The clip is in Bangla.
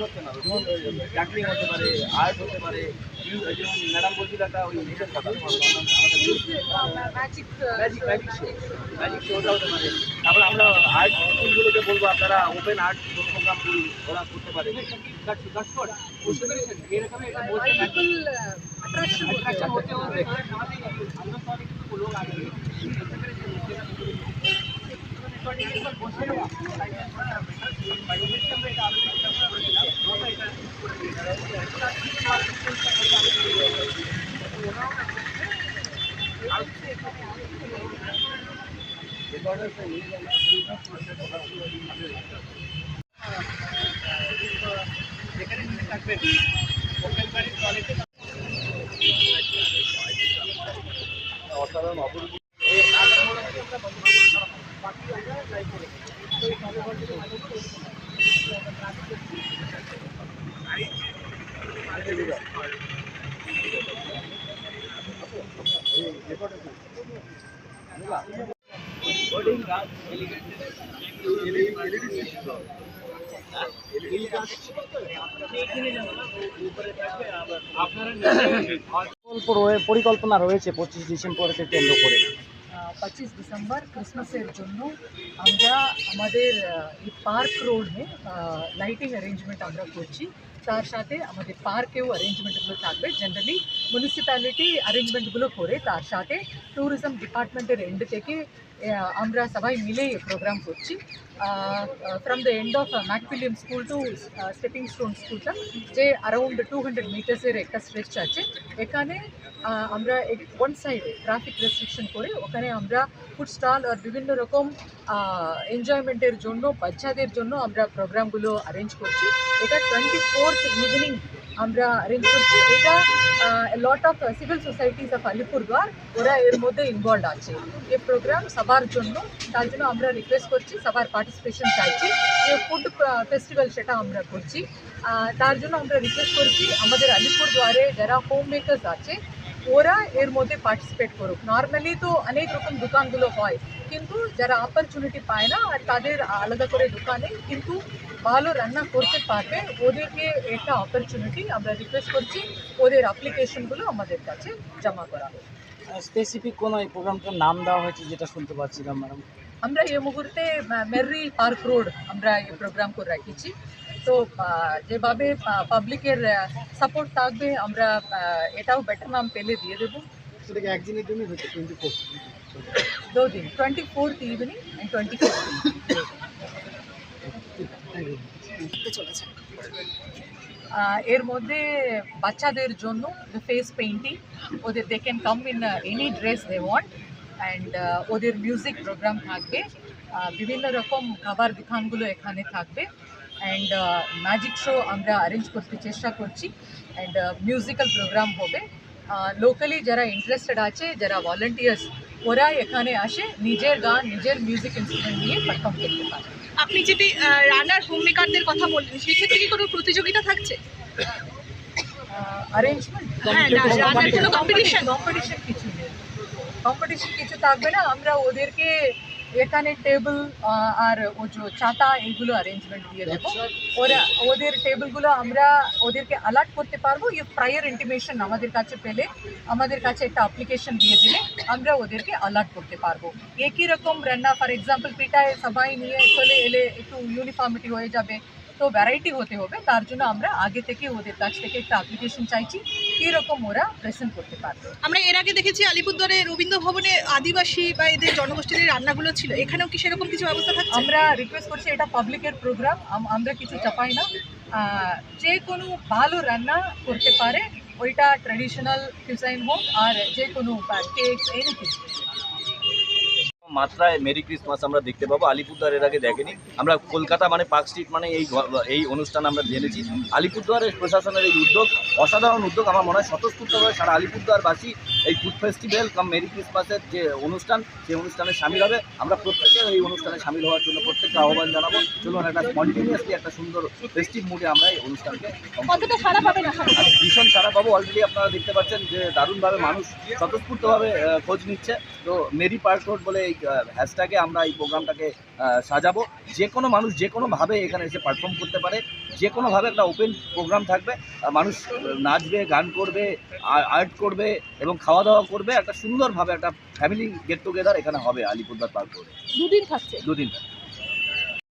না ক্যাটারিং হতে পারে আর্ট হতে পারে যেমন ম্যাডাম বলছিল একটা ওই নিজের কথা magic magic magic show magic শোটা হতে পারে। তারপরে আমরা আর্ট স্কুলগুলোকে বলব আপনারা ওপেন আর্ট প্রোগ্রাম করি ওরা করতে পারে। এরকম মাল্টিপল অ্যাট্রাকশন হতে হবে লোক আগে যেখানে থাকবেন ওপেন বাড়ির টয়লেটে অসাধারণ অপরূপ প্রকল্প রয়ে- পরিকল্পনা রয়েছে পঁচিশ ডিসেম্বরকে কেন্দ্র করে। পঁচিশ ডিসেম্বর ক্রিসমাসের জন্য আমরা আমাদের এই পার্ক রোডে লাইটিং অ্যারেঞ্জমেন্ট আমরা করছি। তার সাথে আমাদের পার্কেও অ্যারেঞ্জমেন্টগুলো থাকবে। জেনারেলি মিউনিসিপ্যালিটি অ্যারেঞ্জমেন্টগুলো করে তার সাথে ট্যুরিজম ডিপার্টমেন্টের এন্ড থেকে আমরা সবাই মিলে প্রোগ্রাম করছি। From the end of Macfilliam school to stepping stone স্কুলটা যে অ্যারাউন্ড টু হান্ড্রেড মিটার্সের একটা স্ট্রেচ আছে। এখানে আমরা ওয়ান সাইডে ট্রাফিক রেস্ট্রিকশন করে ওখানে আমরা ফুড স্টল আর বিভিন্ন রকম এনজয়মেন্টের জন্য, বাচ্চাদের জন্য আমরা প্রোগ্রামগুলো অ্যারেঞ্জ করছি। এটা টোয়েন্টি ফোর্থ ইভিনিং আমরা অ্যারেঞ্জ করছি। এটা lot of civil societies of Alipurduar ওরা এর মধ্যে ইনভলভ আছে। এই প্রোগ্রাম সবার জন্য, তার জন্য আমরা রিকোয়েস্ট করছি, সবার পার্টিসিপেশন চাইছি। যে ফুড ফেস্টিভ্যাল সেটা আমরা করছি। তার জন্য আমরা রিকোয়েস্ট করছি, আমাদের আলিপুরদুয়ারে যারা হোম মেকার্স আছে, ওরা এর মধ্যে পার্টিসিপেট করুক। নর্মালি তো অনেক রকম দোকানগুলো হয়, কিন্তু যারা অপরচুনিটি পায় না, আর তাদের আলাদা করে দোকানে, কিন্তু ভালো রান্না করতে পারবে ওদেরকে একটা অপরচুনিটি আমরা রিকোয়েস্ট করছি ওদের অ্যাপ্লিকেশনগুলো আমাদের কাছে জমা করা হোক। স্পেসিফিক কোনো এই প্রোগ্রামটার নাম দেওয়া হয়েছে যেটা শুনতে পাচ্ছিলাম ম্যাডাম আমরা এই মুহূর্তে মেরি পার্ক রোড আমরা এই প্রোগ্রাম করে রেখেছি। তো যেভাবে পাবলিকের সাপোর্ট থাকবে আমরা এটাও বেটার নাম পেলে দিয়ে দেবো। একদিনের জন্যই হচ্ছে টোয়েন্টি ফোর দো দিন twenty fourth evening and twenty fourth এর মধ্যে বাচ্চাদের জন্য ফেস পেইন্টিং ওদের they can come in any dress they want and ওদের মিউজিক প্রোগ্রাম থাকবে। বিভিন্ন রকম খাবার দোকানগুলো এখানে থাকবে অ্যান্ড ম্যাজিক শো আমরা অ্যারেঞ্জ করতে চেষ্টা করছি অ্যান্ড মিউজিক্যাল প্রোগ্রাম হবে। লোকালি যারা ইন্টারেস্টেড আছে, যারা ভলেন্টিয়ার্স ওরা এখানে আসে, নিজের গান, নিজের মিউজিক ইনস্ট্রুমেন্ট নিয়ে পারফর্ম করতে পারে। আপনি যদি রানার হোম মেকারদের কথা বললেন সেক্ষেত্রে কি কোনো প্রতিযোগিতা থাকছে? হ্যাঁ রানার কোনো কম্পিটিশন কম্পিটিশন কিছু কম্পিটিশন কিছু থাকবে না আমরা ওদেরকে এখানে টেবিল আর ও যে চাটা এইগুলো অ্যারেঞ্জমেন্ট দিয়ে দেবো। ওরা ওদের টেবিলগুলো আমরা ওদেরকে অ্যালার্ট করতে পারব। ইয়ে প্রায়ার ইন্টিমেশন আমাদের কাছে পেলে আমাদের কাছে একটা অ্যাপ্লিকেশন দিয়ে দিলে আমরা ওদেরকে অ্যালার্ট করতে পারব। একই রকম রান্না ফর এক্সাম্পল পিঠায় সবাই নিয়ে চলে এলে একটু ইউনিফর্মিটি হয়ে যাবে। তো ভ্যারাইটি হতে হবে তার জন্য আমরা আগে থেকে ওদের কাছ থেকে একটা অ্যাপ্লিকেশন চাইছি কীরকম ওরা প্রেজেন্ট করতে পারবে। আমরা এর আগে দেখেছি আলিপুরদুয়ারে রবীন্দ্র ভবনে আদিবাসী বা এদের জনগোষ্ঠীর রান্নাগুলো ছিল এখানেও কি সেরকম কিছু ব্যবস্থা থাকছে? আমরা রিকোয়েস্ট করছি এটা পাবলিকের প্রোগ্রাম আমরা কিছু চাপাই না। যে কোনো ভালো রান্না করতে পারে ওইটা ট্রেডিশনাল ডিজাইন হোক আর যে কোনো কেক এনিথিং মাত্রায় মেরি ক্রিসমাস আমরা দেখতে পাবো। আলিপুরদুয়ার এর আগে দেখেনি। আমরা কলকাতা মানে পার্ক স্ট্রিট মানে এই এই অনুষ্ঠান আমরা জেনেছি। আলিপুরদুয়ারের প্রশাসনের এই উদ্যোগ অসাধারণ উদ্যোগ আমার মনে হয় স্বতঃস্ফূর্তভাবে সারা আলিপুরদুয়ারবাসী এই ফুড ফেস্টিভ্যাল কাম মেরি ক্রিসমাসের যে অনুষ্ঠান সেই অনুষ্ঠানে সামিল হবে। আমরা প্রত্যেকে এই অনুষ্ঠানে সামিল হওয়ার জন্য প্রত্যেককে আহ্বান জানাব। চলুন একটা কন্টিনিউয়াসলি একটা সুন্দর ফেস্টিভ মুডে আমরা এই অনুষ্ঠানকে ভীষণ সারা পাবো। অলরেডি আপনারা দেখতে পাচ্ছেন যে দারুণভাবে মানুষ স্বতঃস্ফূর্তভাবে খোঁজ নিচ্ছে। তো মেরি পার্ক রোড বলে এই হ্যাশট্যাগে আমরা এই প্রোগ্রামটাকে সাজাবো। যে কোনো মানুষ যে কোনোভাবে এখানে এসে পারফর্ম করতে পারে। যে কোনোভাবে একটা ওপেন প্রোগ্রাম থাকবে। মানুষ নাচবে গান করবে আর্ট করবে এবং খাওয়া দাওয়া করবে। একটা সুন্দরভাবে একটা ফ্যামিলি গেট টুগেদার এখানে হবে আলিপুরদার পার্ক দুদিন থাকছে। দুদিন